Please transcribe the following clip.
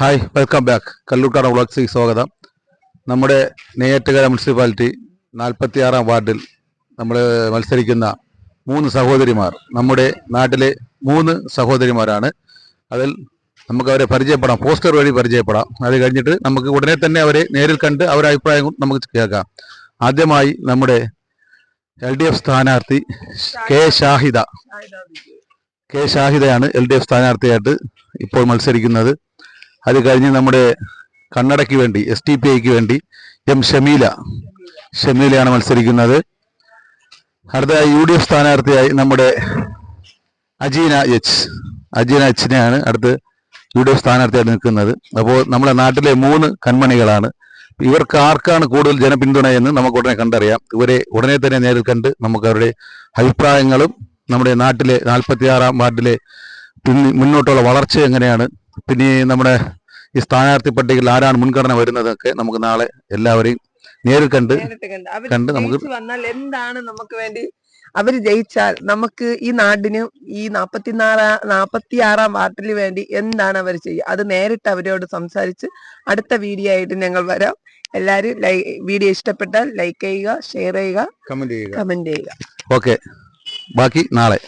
Hi welcome back Kallurkad വ്ളോഗ്സിലേക്ക് സ്വാഗതം. നമ്മുടെ നെയ്യാറ്റുകര മുനിസിപ്പാലിറ്റി നാൽപ്പത്തിയാറാം വാർഡിൽ നമ്മൾ മത്സരിക്കുന്ന മൂന്ന് സഹോദരിമാർ നമ്മുടെ നാട്ടിലെ മൂന്ന് സഹോദരിമാരാണ്. അതിൽ നമുക്ക് അവരെ പരിചയപ്പെടാം പോസ്റ്റർ വഴി പരിചയപ്പെടാം. അത് കഴിഞ്ഞിട്ട് നമുക്ക് ഉടനെ തന്നെ അവരെ നേരിൽ കണ്ട് അവരുടെ അഭിപ്രായം നമുക്ക് കേൾക്കാം. ആദ്യമായി നമ്മുടെ എൽ ഡി എഫ് സ്ഥാനാർത്ഥി കെ ഷാഹിദ. കെ ഷാഹിദയാണ് എൽ ഡി എഫ് സ്ഥാനാർത്ഥിയായിട്ട് ഇപ്പോൾ മത്സരിക്കുന്നത്. അത് കഴിഞ്ഞ് നമ്മുടെ കണ്ണടയ്ക്ക് വേണ്ടി എസ് ടി പി ഐക്ക് വേണ്ടി എം ഷമീല ഷമീലയാണ് മത്സരിക്കുന്നത്. അടുത്തതായി യു ഡി എഫ് സ്ഥാനാർത്ഥിയായി നമ്മുടെ അജീന എച്ച് അജീന എച്ചിനെയാണ് അടുത്ത് യു ഡി എഫ് സ്ഥാനാർത്ഥിയായി നിൽക്കുന്നത്. അപ്പോൾ നമ്മുടെ നാട്ടിലെ മൂന്ന് കൺമണികളാണ്. ഇവർക്ക് ആർക്കാണ് കൂടുതൽ ജനപിന്തുണ എന്ന് നമുക്ക് ഉടനെ കണ്ടറിയാം. ഇവരെ ഉടനെ തന്നെ നേരിൽ കണ്ട് നമുക്ക് അവരുടെ അഭിപ്രായങ്ങളും നമ്മുടെ നാട്ടിലെ നാൽപ്പത്തി ആറാം വാർഡിലെ മുന്നോട്ടുള്ള വളർച്ച എങ്ങനെയാണ്? പിന്നെ നമ്മുടെ ഈ സ്ഥാനാർത്ഥി പട്ടികയിൽ ആരാണ് മുൻഗണന വരുന്നതൊക്കെ നമുക്ക് നാളെ എല്ലാവരെയും നേരിൽ കണ്ട് കണ്ട്. അവർ നമുക്ക് വന്നാൽ എന്താണ് നമുക്ക് വേണ്ടി? അവർ ജയിച്ചാൽ നമുക്ക് ഈ നാടിന് ഈ നാപ്പത്തിനാലാ നാപ്പത്തി ആറാം വാർഡിന് വേണ്ടി എന്താണ് അവർ ചെയ്യുക? അത് നേരിട്ട് അവരോട് സംസാരിച്ച് അടുത്ത വീഡിയോ ആയിട്ട് ഞങ്ങൾ വരാം. എല്ലാരും വീഡിയോ ഇഷ്ടപ്പെട്ടാൽ ലൈക്ക് ചെയ്യുക ഷെയർ ചെയ്യുക കമന്റ് ചെയ്യുക. കമന്റ് ചെയ്യുക. ഓക്കെ ബാക്കി നാളെ.